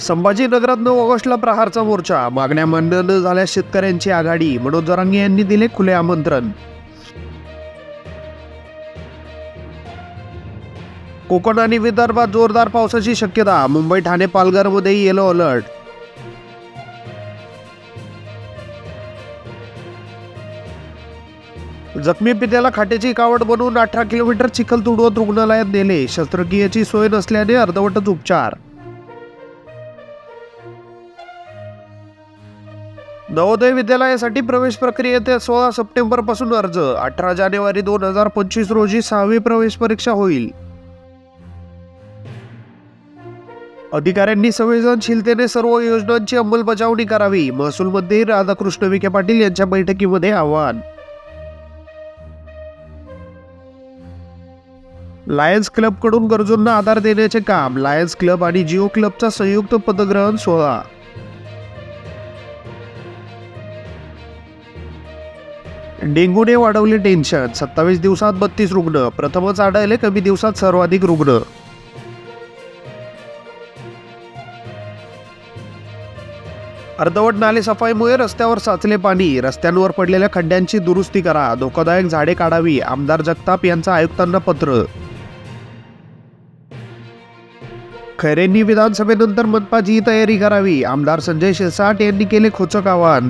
संभाजीनगरात नऊ ऑगस्टला प्रहारचा मोर्चा. मागण्या मान्य झाल्या झाल्यास शेतकऱ्यांची आघाडी. मनोज जरांगे यांनी दिले खुले आमंत्रण. कोकण आणि विदर्भात जोरदार पावसाची शक्यता. मुंबई ठाणे पालघरमध्ये येलो अलर्ट जखमी पित्याला खाट्याची कावड बनवून अठरा किलोमीटर चिखल तुडवत रुग्णालयात नेले. शस्त्रक्रियेची सोय नसल्याने अर्धवटच उपचार. नवोदय विद्यालयासाठी प्रवेश प्रक्रियेत सोळा सप्टेंबरपासून अर्ज. अठरा जानेवारी दोन हजार पंचवीस रोजी सहावी प्रवेश परीक्षा होईल. अधिकाऱ्यांनी संवेदनशीलतेने सर्व योजनांची अंमलबजावणी करावी. महसूल मंत्री राधाकृष्ण विखे पाटील यांच्या बैठकीमध्ये आवाहन. लायन्स क्लबकडून गरजूंना आधार देण्याचे काम. लायन्स क्लब आणि जिओ क्लबचा संयुक्त पदग्रहण सोहळा. डेंग्यूने वाढवले टेन्शन. सत्तावीस दिवसात बत्तीस रुग्ण. प्रथमच आढळले कमी दिवसात सर्वाधिक रुग्ण. अर्धवट नाले सफाईमुळे रस्त्यावर साचले पाणी. रस्त्यांवर पडलेल्या खड्ड्यांची दुरुस्ती करा. धोकादायक झाडे काढावी. आमदार जगताप यांचं आयुक्तांना पत्र. खैरेंनी विधानसभेनंतर मनपाची तयारी करावी. आमदार संजय शिरसाट यांनी केले खोचक आवाहन.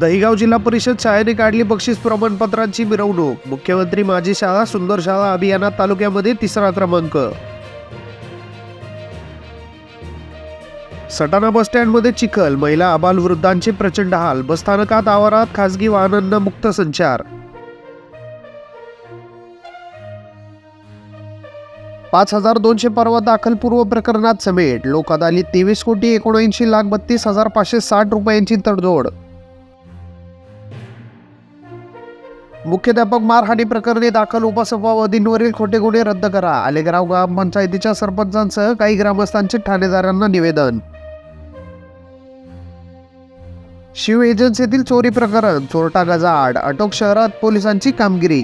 दहिगाव जिल्हा परिषद शाळेने काढली बक्षीस प्रमाणपत्रांची मिरवणूक. मुख्यमंत्री माझी शाळा सुंदर शाळा अभियानात तालुक्यामध्ये तिसरा क्रमांक. सटाणा बस स्टँडमध्ये चिखल महिला अबाल वृद्धांचे प्रचंड हाल बसस्थानकात आवारात खासगी वाहनांना मुक्त संचार. पाच हजार दोनशे परवा दाखल पूर्व प्रकरणात समेट लोक अदालीत तेवीस कोटी एकोणऐंशी लाख बत्तीस हजार पाचशे साठ रुपयांची तडजोड. मुख्याध्यापक मारहाणी प्रकरणी दाखल उपसभापतींवरील खोटे गुन्हे रद्द करा. आलेगाव ग्रामपंचायतीच्या सरपंचांसह काही ग्रामस्थांचे ठाणेदारांना निवेदन. शिव एजन्सीतील चोरी प्रकरण चोरटा गजाआड अटोक शहरात पोलिसांची कामगिरी.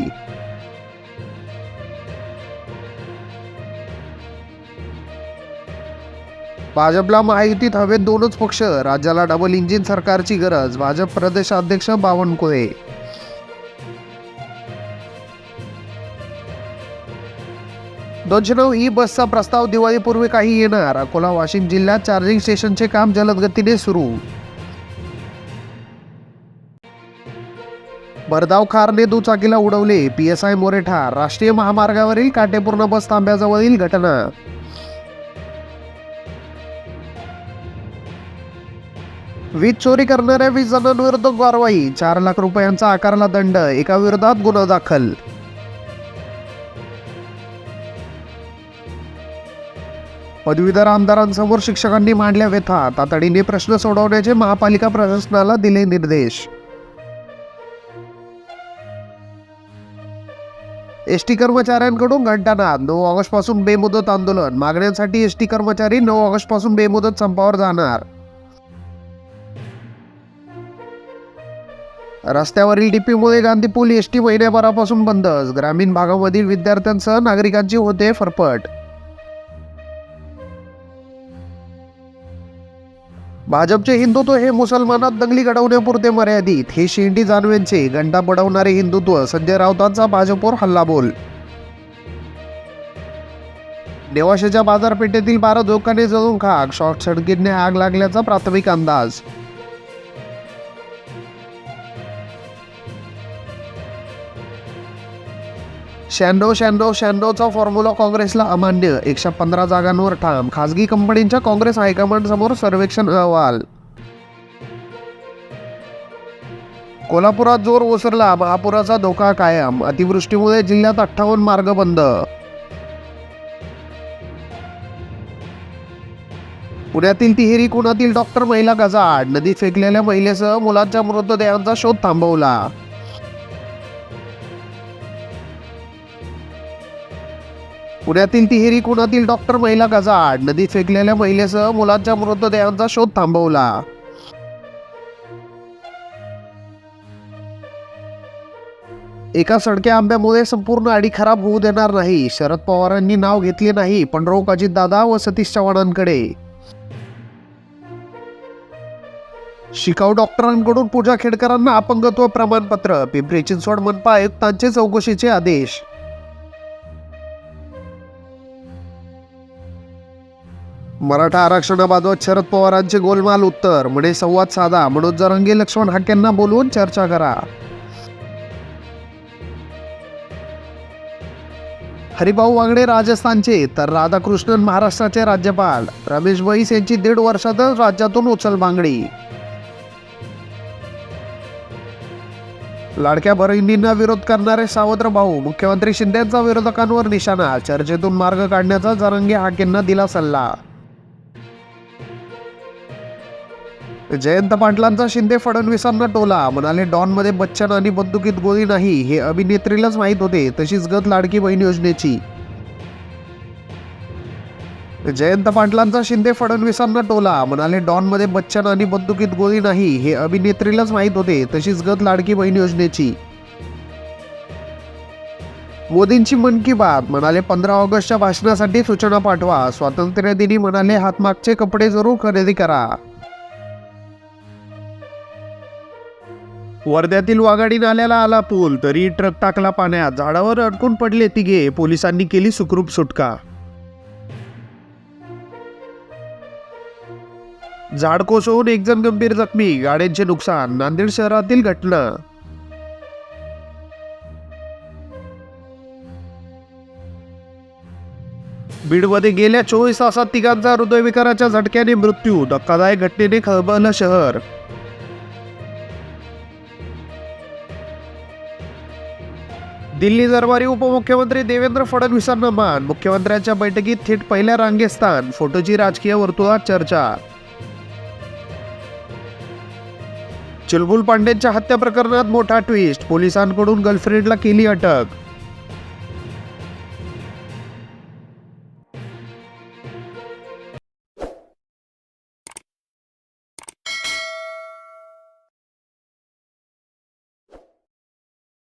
भाजपला महायुतीत हवेत दोनच पक्ष राज्याला डबल इंजिन सरकारची गरज भाजप प्रदेशाध्यक्ष बावनकुळे. दोनशे नऊ ई बसचा प्रस्ताव दिवाळीपूर्वी काही येणार. अकोला वाशिम जिल्ह्यात चार्जिंग स्टेशनचे काम जलद गतीने सुरू. भरधाव कारने दुचाकीला उडवले पी एस आय मोरेठा. राष्ट्रीय महामार्गावरील काटेपूर्ण बस थांब्याजवळील घटना. वीज चोरी करणाऱ्या वीस जणांविरुद्ध कारवाई. चार लाख रुपयांचा आकारला दंड. एका विरोधात गुन्हा दाखल. पदवीधर आमदारांसमोर शिक्षकांनी मांडल्या व्यथा. तातडीने प्रश्न सोडवण्याचे महापालिका प्रशासनाला दिले निर्देश. एस टी कर्मचाऱ्यांकडून घंटानाद. नऊ ऑगस्टपासून बेमुदत आंदोलन. मागण्यांसाठी एस टी कर्मचारी नऊ ऑगस्टपासून बेमुदत संपावर जाणार. रस्त्यावरील डीपीमुळे गांधी पूल एस टी महिन्याभरापासून बंदच. ग्रामीण भागामधील विद्यार्थ्यांसह नागरिकांची होते फरफट. भाजपचे हिंदुत्व हे मुसलमानात दंगली घडवण्यापुरते मर्यादित. हे शेंडी जानवेंचे घंटा बडवणारे हिंदुत्व. संजय राऊतांचा भाजपवर हल्लाबोल. नेवाशाच्या बाजारपेठेतील बारा दुकाने जळून खाक. शॉर्ट सर्किटने आग लागल्याचा प्राथमिक अंदाज. शँडो शँडो शँडोचा फॉर्म्युला काँग्रेसला अमान्य. एकशे पंधरा जागांवर ठाम. खासगी कंपनींच्या काँग्रेस हायकमांडसमोर सर्वेक्षण अहवाल. कोल्हापुरात जोर ओसरला. महापुराचा धोका कायम. अतिवृष्टीमुळे जिल्ह्यात अठ्ठावन्न मार्ग बंद. पुण्यातील तिहेरी कुणातील डॉक्टर महिला गजाड नदीत फेकलेल्या महिलेसह मुलांच्या मृतदेहांचा शोध थांबवला. पुण्यातील तिहेरी कुणातील डॉक्टर महिला गजाड नदीत फेकलेल्या महिलेसह मुलांच्या मृतदेहांचा शोध थांबवला. एका सडक्या आंब्यामुळे संपूर्ण आडी खराब होऊ देणार नाही. शरद पवारांनी नाव घेतले नाही पण रोख अजितदादा व सतीश चव्हाणांकडे. शिकाऊ डॉक्टरांकडून पूजा खेडकरांना अपंगत्व प्रमाणपत्र पिंपरी चिंचवड मनपा आयुक्तांचे चौकशीचे आदेश. मराठा आरक्षणाबाबत शरद पवारांचे गोलमाल उत्तर. म्हणे संवाद साधा. म्हणून जरंगी लक्ष्मण हाक्यांना बोलवून चर्चा करा. हरिभाऊ वागडे राजस्थानचे तर राधाकृष्णन महाराष्ट्राचे राज्यपाल. रमेश बैस यांची दीड वर्षातच राज्यातून उचल मागणी. लाडक्या बहिणींना विरोध करणारे सावत्र भाऊ. मुख्यमंत्री शिंदेचा विरोधकांवर निशाणा. चर्चेतून मार्ग काढण्याचा जरंगे हाकेंना दिला सल्ला. जयंत पाटलांचा शिंदे फडणवीसांना टोला म्हणाले डॉनमध्ये बच्चन आणि बंदुकीत गोळी नाही हे अभिनेत्रीलाच माहीत होते तशीच गत लाडकी बहीण योजनेची. जयंत पाटलांचा शिंदे फडणवीसांना टोला म्हणाले डॉनमध्ये बच्चन आणि बंदुकीत गोळी नाही हे अभिनेत्रीलाच माहीत होते तशीच गत लाडकी बहीण योजनेची. मोदींची मन की बात म्हणाले पंधरा ऑगस्टच्या भाषणासाठी सूचना पाठवा स्वातंत्र्य दिनी म्हणाले हातमागचे कपडे जरूर खरेदी करा. वर्ध्यातील वाघाडी नाल्याला आला पूल तरी ट्रक टाकला पाण्यात. झाडावर अडकून पडले तिघे. पोलिसांनी केली सुखरूप सुटका. झाड कोसळून एक जण गंभीर जखमी. गाड्यांचे नुकसान. नांदेड शहरातील घटना. बीडमध्ये गेल्या चोवीस तासात तिघांचा हृदयविकाराच्या झटक्याने मृत्यू. धक्कादायक घटनेने खळबळलं शहर. दिल्ली दरबारी उपमुख्यमंत्री देवेंद्र फडणवीसांना मान. मुख्यमंत्र्यांच्या बैठकीत थेट पहिल्या रांगेत स्थान. फोटोची राजकीय वर्तुळात चर्चा. चुलबुल पांडेंच्या हत्या प्रकरणात मोठा ट्विस्ट पोलिसांकडून गर्लफ्रेंडला केली अटक.